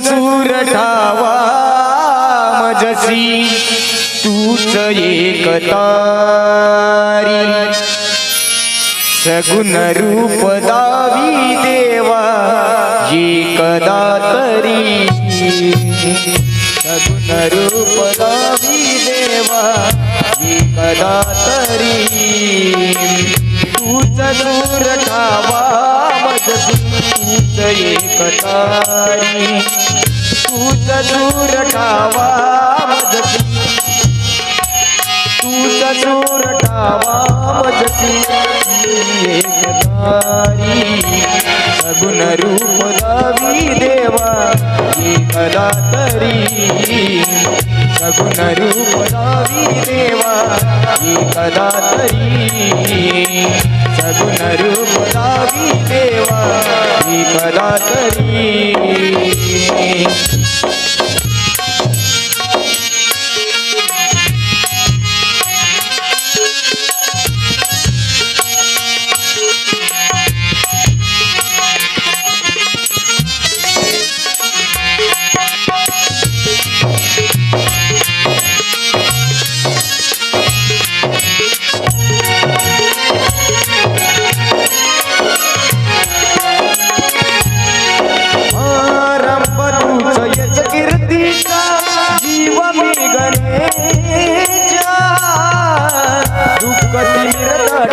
सूर ठावा मजसी तूच एक सगुण रूप दावी देवा एकदा तरी. सगुण रूप दावी देवा एकदा तरी. तूच दूर ठावा मजसी तूच एक तारी. तूच दूर ठावा मजसी तूच दूर ठावा मजसी एकदारी सगुण रूप दावी देवा. एकदा तरी सगुण रूप दावी देवा. एकदा तरी सगुण रूप दावी देवा. एकदा तरी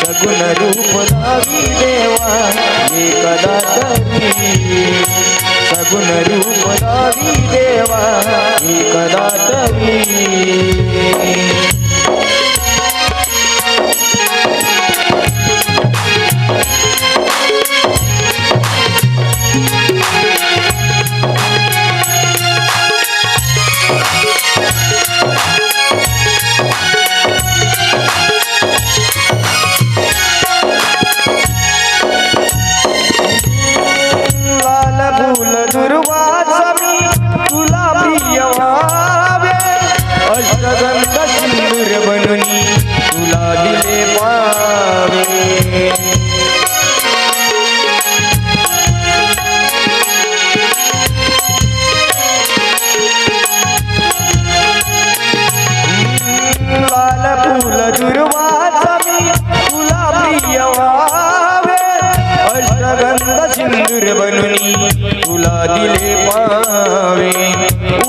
सगुण रूप दावी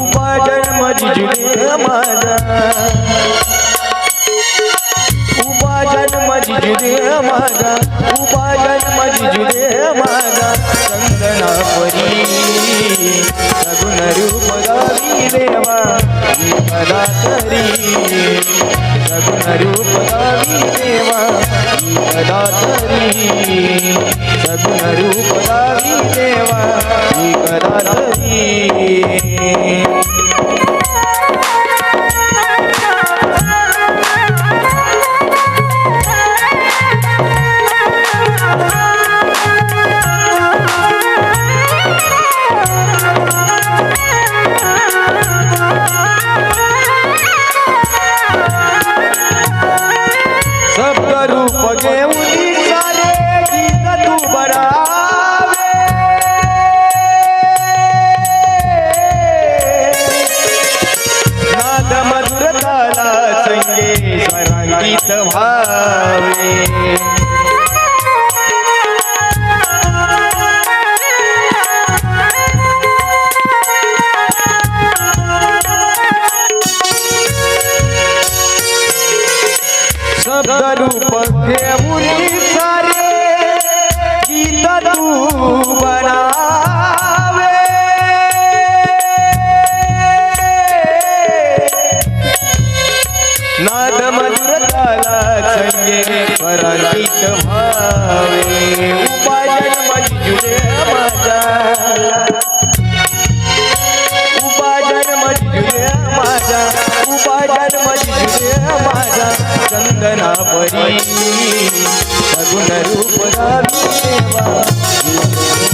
उभा जन्म जिजुले माझा उभा जन्म जिजुले माझा उभा जन्म जिजुले माझा चंदना परी सगुण रूप गावी देवा एकदा तरी सगुण रूप गावी देवा संगे भावे. रूप घेऊन सारे गीत तू संगे भावे व्हावे उपाजन माझा उपाजन माझा माझा चंदना परी सगुण रूप रावी देवा